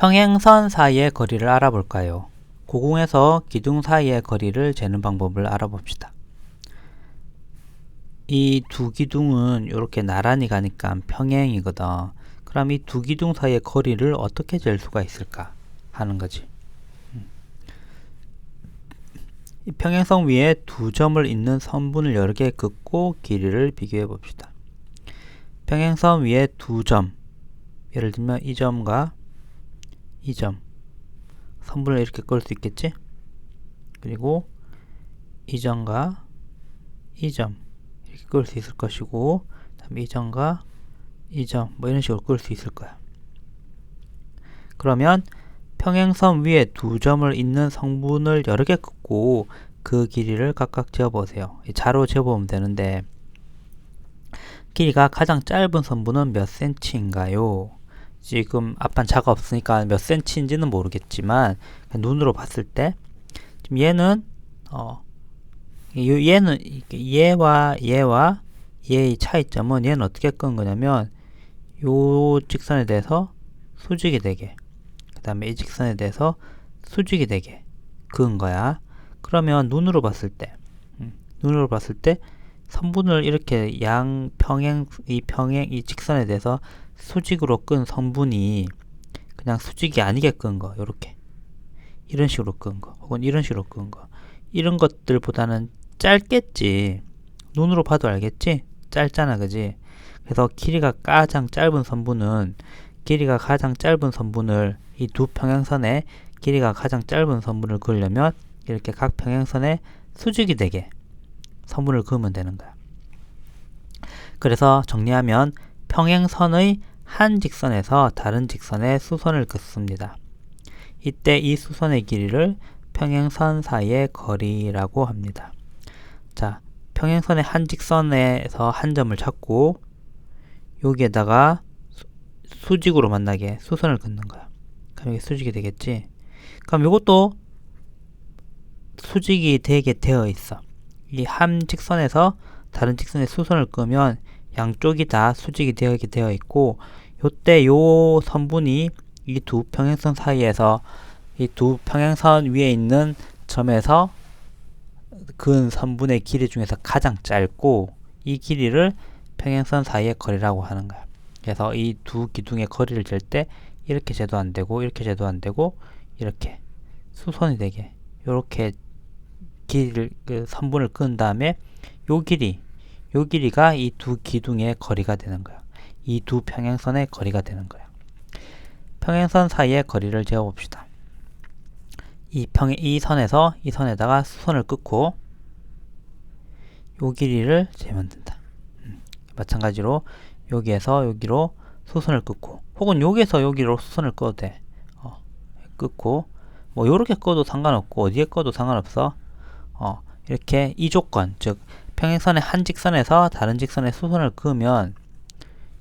평행선 사이의 거리를 알아볼까요? 고궁에서 기둥 사이의 거리를 재는 방법을 알아봅시다. 이 두 기둥은 이렇게 나란히 가니까 평행이거든. 그럼 이 두 기둥 사이의 거리를 어떻게 잴 수가 있을까 하는 거지. 음. 이 평행선 위에 두 점을 잇는 선분을 여러 개 긋고 길이를 비교해 봅시다. 평행선 위에 두 점, 예를 들면 이 점과 이 점, 선분을 이렇게 끌 수 있겠지? 그리고 이 점과 이 점, 이렇게 끌 수 있을 것이고, 다음에 이 점과 이 점, 뭐 이런 식으로 끌 수 있을 거야. 그러면 평행선 위에 두 점을 잇는 성분을 여러 개 긋고 그 길이를 각각 재어보세요. 자로 재어보면 되는데 길이가 가장 짧은 선분은 몇 cm인가요? 지금 앞판 자가 없으니까 몇 cm인지는 모르겠지만 눈으로 봤을 때 지금 얘는 어 얘는 얘와 얘와 얘의 차이점은 얘는 어떻게 끈 거냐면 요 직선에 대해서 수직이 되게 그 다음에 이 직선에 대해서 수직이 되게 그은 거야. 그러면 눈으로 봤을 때 음, 눈으로 봤을 때 선분을 이렇게 양 평행 이 평행 이 직선에 대해서 수직으로 끈 선분이 그냥 수직이 아니게 끈 거, 요렇게. 이런 식으로 끈 거, 혹은 이런 식으로 끈 거. 이런 것들보다는 짧겠지. 눈으로 봐도 알겠지? 짧잖아, 그지? 그래서 길이가 가장 짧은 선분은 길이가 가장 짧은 선분을 이 두 평행선에 길이가 가장 짧은 선분을 그으려면 이렇게 각 평행선에 수직이 되게 선분을 그으면 되는 거야. 그래서 정리하면 평행선의 한 직선에서 다른 직선에 수선을 긋습니다. 이때 이 수선의 길이를 평행선 사이의 거리라고 합니다. 자, 평행선의 한 직선에서 한 점을 찾고 여기에다가 수, 직으로 만나게 수선을 긋는 거야. 그럼 이게 수직이 되겠지? 그럼 이것도 수직이 되게 되어 있어. 이 한 직선에서 다른 직선에 수선을 끄면 양쪽이 다 수직이 되어 되어 있고 요때 요 선분이 이 두 평행선 사이에서 이 두 평행선 위에 있는 점에서 근 선분의 길이 중에서 가장 짧고 이 길이를 평행선 사이의 거리라고 하는 거야. 그래서 이 두 기둥의 거리를 잴 때 이렇게 재도 안 되고 이렇게 재도 안 되고 이렇게 수선이 되게 이렇게 길이를 그 선분을 끈 다음에 요 길이 요 길이가 이 두 기둥의 거리가 되는 거야. 이 두 평행선의 거리가 되는 거야. 평행선 사이의 거리를 재어 봅시다. 이 평, 이 선에서 이 선에다가 수선을 끊고 요 길이를 재면 된다. 음, 마찬가지로 여기에서 여기로 수선을 끊고 혹은 여기에서 여기로 수선을 꺼도 돼. 어, 끊고 뭐 요렇게 꺼도 상관없고 어디에 꺼도 상관없어. 어, 이렇게 이 조건 즉 평행선의 한 직선에서 다른 직선에 수선을 그으면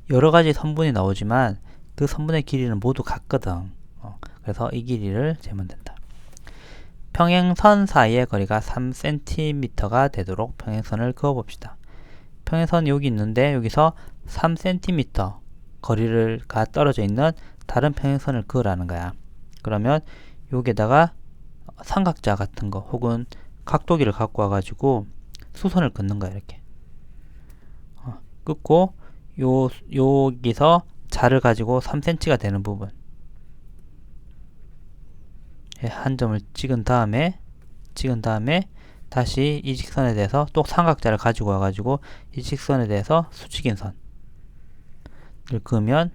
여러 가지 선분이 나오지만 그 선분의 길이는 모두 같거든. 어, 그래서 이 길이를 재면 된다. 평행선 사이의 거리가 3cm가 되도록 평행선을 그어봅시다. 평행선 여기 있는데 여기서 3cm 거리를 가 떨어져 있는 다른 평행선을 그으라는 거야. 그러면 여기에다가 삼각자 같은 거 혹은 각도기를 갖고 와가지고 수선을 긋는 거야 이렇게 어, 긋고 요 여기서 자를 가지고 3cm가 되는 부분 예, 한 점을 찍은 다음에 찍은 다음에 다시 이 직선에 대해서 또 삼각자를 가지고 와가지고 이 직선에 대해서 수직인 선을 그으면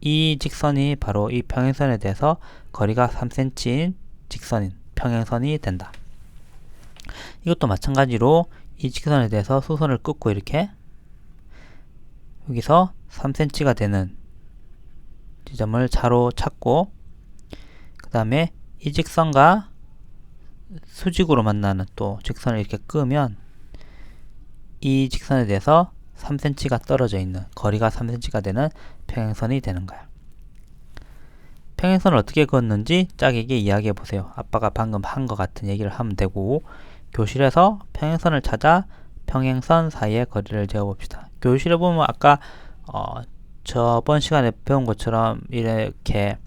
이 직선이 바로 이 평행선에 대해서 거리가 3cm인 직선인 평행선이 된다. 이것도 마찬가지로 이 직선에 대해서 수선을 끊고 이렇게 여기서 3cm가 되는 지점을 자로 찾고 그 다음에 이 직선과 수직으로 만나는 또 직선을 이렇게 끄면 이 직선에 대해서 3cm가 떨어져 있는 거리가 3cm가 되는 평행선이 되는 거야. 평행선을 어떻게 그었는지 짝에게 이야기해 보세요. 아빠가 방금 한 것 같은 얘기를 하면 되고 교실에서 평행선을 찾아 평행선 사이의 거리를 재어 봅시다. 교실에 보면 아까 어, 저번 시간에 배운 것처럼 이렇게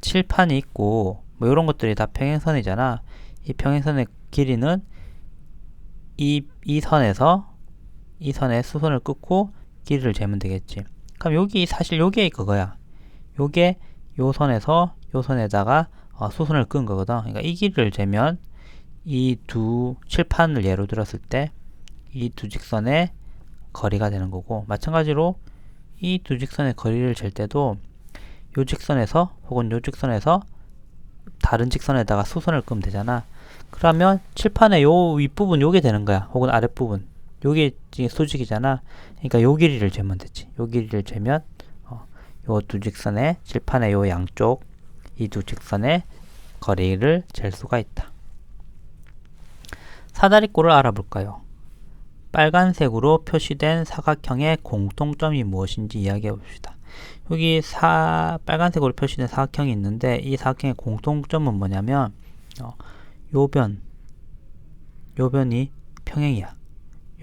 칠판이 있고 뭐 이런 것들이 다 평행선이잖아. 이 평행선의 길이는 이, 이 선에서 이 선에 수선을 끊고 길이를 재면 되겠지. 그럼 여기 사실 요게 그거야. 요게 요 선에서 요 선에다가 어, 수선을 끈 거거든. 그러니까 이 길이를 재면 이 두 칠판을 예로 들었을 때 이 두 직선의 거리가 되는 거고 마찬가지로 이 두 직선의 거리를 잴 때도 요 직선에서 혹은 요 직선에서 다른 직선에다가 수선을 끄면 되잖아. 그러면 칠판의 요 윗부분 요게 되는 거야. 혹은 아랫부분. 요게 수직이잖아. 그러니까 요 길이를 재면 되지. 요 길이를 재면 어, 요두 직선의 칠판의 요 양쪽 이 두 직선의 거리를 잴 수가 있다. 사다리꼴을 알아볼까요? 빨간색으로 표시된 사각형의 공통점이 무엇인지 이야기해 봅시다. 여기 사, 빨간색으로 표시된 사각형이 있는데 이 사각형의 공통점은 뭐냐면 어, 요변 요변이 평행이야.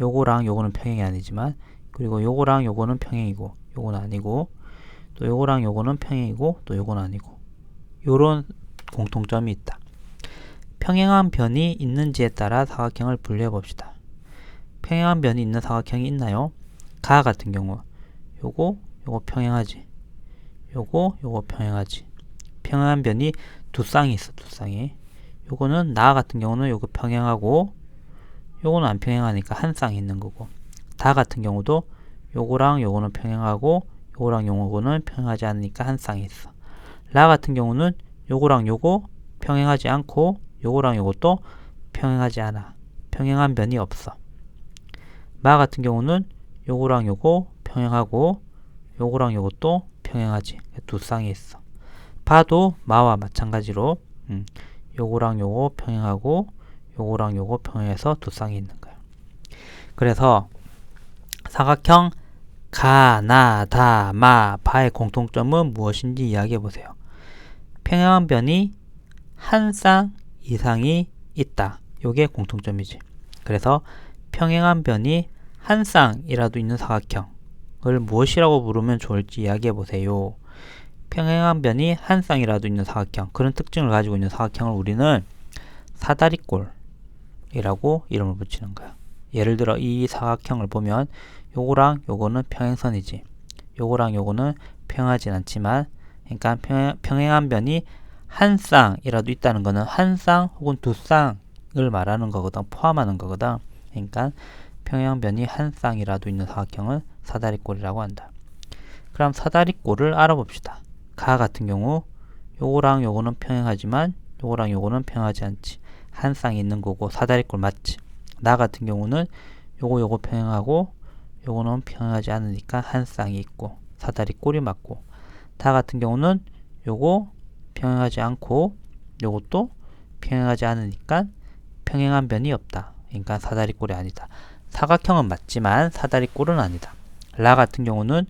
요거랑 요거는 평행이 아니지만 그리고 요거랑 요거는 평행이고 요건 아니고 또 요거랑 요거는 평행이고 또 요건 아니고 요런 공통점이 있다. 평행한 변이 있는지에 따라 사각형을 분류해 봅시다. 평행한 변이 있는 사각형이 있나요? 가 같은 경우. 요거 요거 평행하지. 요거 요거 평행하지. 평행한 변이 두 쌍이 있어 두 쌍이. 요거는 나 같은 경우는 요거 평행하고 요거는 안 평행하니까 한 쌍이 있는 거고. 다 같은 경우도 요거랑 요거는 평행하고 요거랑 요거는 평행하지 않으니까 한 쌍이 있어. 라 같은 경우는 요거랑 요거 평행하지 않고 요거랑 요것도 평행하지 않아. 평행한 변이 없어 마 같은 경우는 요거랑 요거 평행하고 요거랑 요것도 평행하지. 두 쌍이 있어. 바도 마와 마찬가지로 음, 요거랑 요거 평행하고 요거랑 요거 평행해서 두 쌍이 있는 거야. 그래서 사각형 가, 나, 다, 마, 바의 공통점은 무엇인지 이야기해 보세요. 평행한 변이 한 쌍 이상이 있다. 요게 공통점이지. 그래서 평행한 변이 한 쌍이라도 있는 사각형을 무엇이라고 부르면 좋을지 이야기해 보세요. 평행한 변이 한 쌍이라도 있는 사각형, 그런 특징을 가지고 있는 사각형을 우리는 사다리꼴이라고 이름을 붙이는 거야. 예를 들어 이 사각형을 보면 요거랑 요거는 평행선이지. 요거랑 요거는 평행하진 않지만 그러니까 평행, 평행한 변이 한 쌍이라도 있다는 거는 한 쌍 혹은 두 쌍을 말하는 거거든. 포함하는 거거든. 그러니까 평행변이 한 쌍이라도 있는 사각형을 사다리꼴이라고 한다. 그럼 사다리꼴을 알아봅시다. 가 같은 경우 요거랑 요거는 평행하지만 요거랑 요거는 평행하지 않지. 한 쌍이 있는 거고 사다리꼴 맞지. 나 같은 경우는 요거 요거 평행하고 요거는 평행하지 않으니까 한 쌍이 있고 사다리꼴이 맞고 다 같은 경우는 요거 평행하지 않고 요것도 평행하지 않으니까 평행한 변이 없다. 그러니까 사다리꼴이 아니다. 사각형은 맞지만 사다리 꼴은 아니다. 라 같은 경우는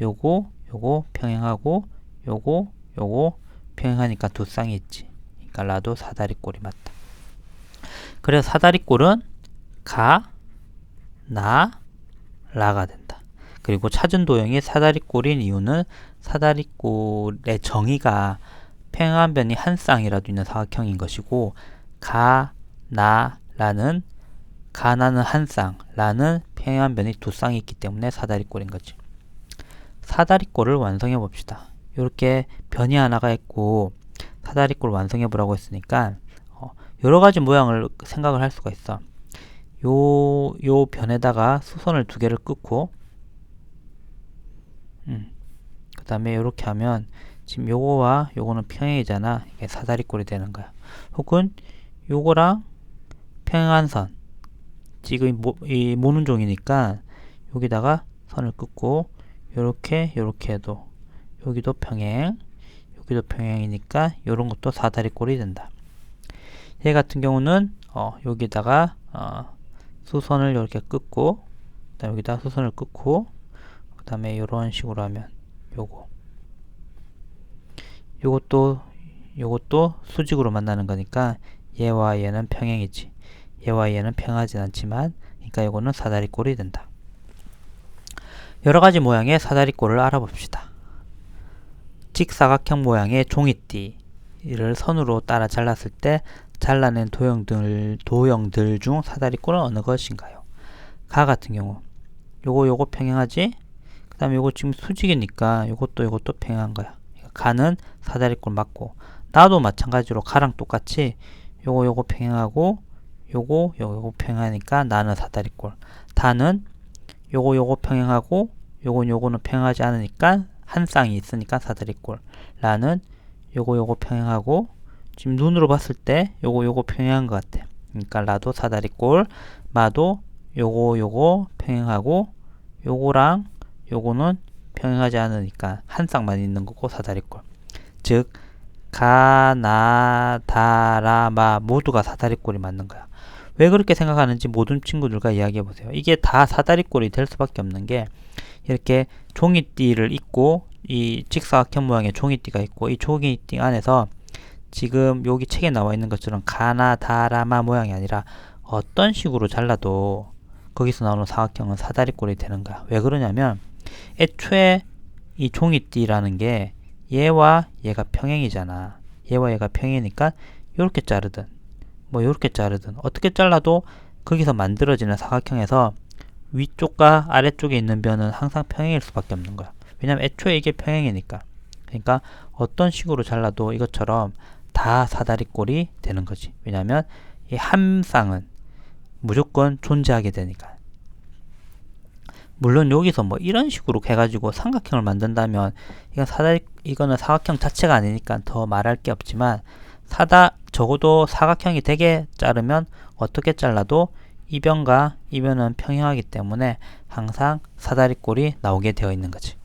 요거 요거 평행하고 요거 요거 평행하니까 두 쌍이 있지. 그러니까 라도 사다리 꼴이 맞다. 그래서 사다리 꼴은 가, 나, 라가 된다. 그리고 찾은 도형이 사다리 꼴인 이유는 사다리 꼴의 정의가 평행한 변이 한 쌍이라도 있는 사각형인 것이고 가, 나, 라는 가나는 한 쌍, 라는 평행한 변이 두 쌍이 있기 때문에 사다리꼴인 거지. 사다리꼴을 완성해 봅시다. 이렇게 변이 하나가 있고 사다리꼴 완성해 보라고 했으니까 어, 여러 가지 모양을 생각을 할 수가 있어. 요, 요 변에다가 수선을 두 개를 끊고 음, 그 다음에 이렇게 하면 지금 요거와 요거는 평행이잖아. 이게 사다리꼴이 되는 거야. 혹은 요거랑 평행한 선 지금 모, 이 모는 종이니까 여기다가 선을 긋고 요렇게 요렇게 해도 여기도 평행 여기도 평행이니까 요런 것도 사다리꼴이 된다. 얘 같은 경우는 어, 여기다가 어, 수선을 이렇게 긋고 그다음 여기다 수선을 긋고 그 다음에 요런 식으로 하면 요거. 요것도 요것도 수직으로 만나는 거니까 얘와 얘는 평행이지 얘와 얘는 평하진 않지만 그러니까 이거는 사다리꼴이 된다. 여러가지 모양의 사다리꼴을 알아봅시다. 직사각형 모양의 종이띠를 선으로 따라 잘랐을 때 잘라낸 도형들, 도형들 중 사다리꼴은 어느 것인가요? 가 같은 경우 요거 요거 평행하지? 그 다음에 요거 지금 수직이니까 요것도 요것도 평행한 거야. 가는 사다리꼴 맞고 나도 마찬가지로 가랑 똑같이 요거 요거 평행하고 요거 요거 평행하니까 나는 사다리꼴. 다는 요거 요거 평행하고 요거 요거는 평행하지 않으니까 한 쌍이 있으니까 사다리꼴. 라는 요거 요거 평행하고 지금 눈으로 봤을 때 요거 요거 평행한 것 같아. 그러니까 라도 사다리꼴 마도 요거 요거 평행하고 요거랑 요거는 평행하지 않으니까 한 쌍만 있는 거고 사다리꼴. 즉 가나다라마 모두가 사다리꼴이 맞는 거야 왜 그렇게 생각하는지 모든 친구들과 이야기해 보세요 이게 다 사다리꼴이 될 수밖에 없는 게 이렇게 종이띠를 입고 이 직사각형 모양의 종이띠가 있고 이 종이띠 안에서 지금 여기 책에 나와 있는 것처럼 가나다라마 모양이 아니라 어떤 식으로 잘라도 거기서 나오는 사각형은 사다리꼴이 되는 거야. 왜 그러냐면 애초에 이 종이띠라는 게 얘와 얘가 평행이잖아. 얘와 얘가 평행이니까 이렇게 자르든 뭐 이렇게 자르든 어떻게 잘라도 거기서 만들어지는 사각형에서 위쪽과 아래쪽에 있는 변은 항상 평행일 수밖에 없는 거야. 왜냐면 애초에 이게 평행이니까. 그러니까 어떤 식으로 잘라도 이것처럼 다 사다리꼴이 되는 거지. 왜냐면 이한 쌍은 무조건 존재하게 되니까. 물론 여기서 뭐 이런 식으로 해가지고 삼각형을 만든다면 이건 사다리 이거는 사각형 자체가 아니니까 더 말할 게 없지만 사다 적어도 사각형이 되게 자르면 어떻게 잘라도 이 변과 이 변은 평행하기 때문에 항상 사다리꼴이 나오게 되어 있는 거지.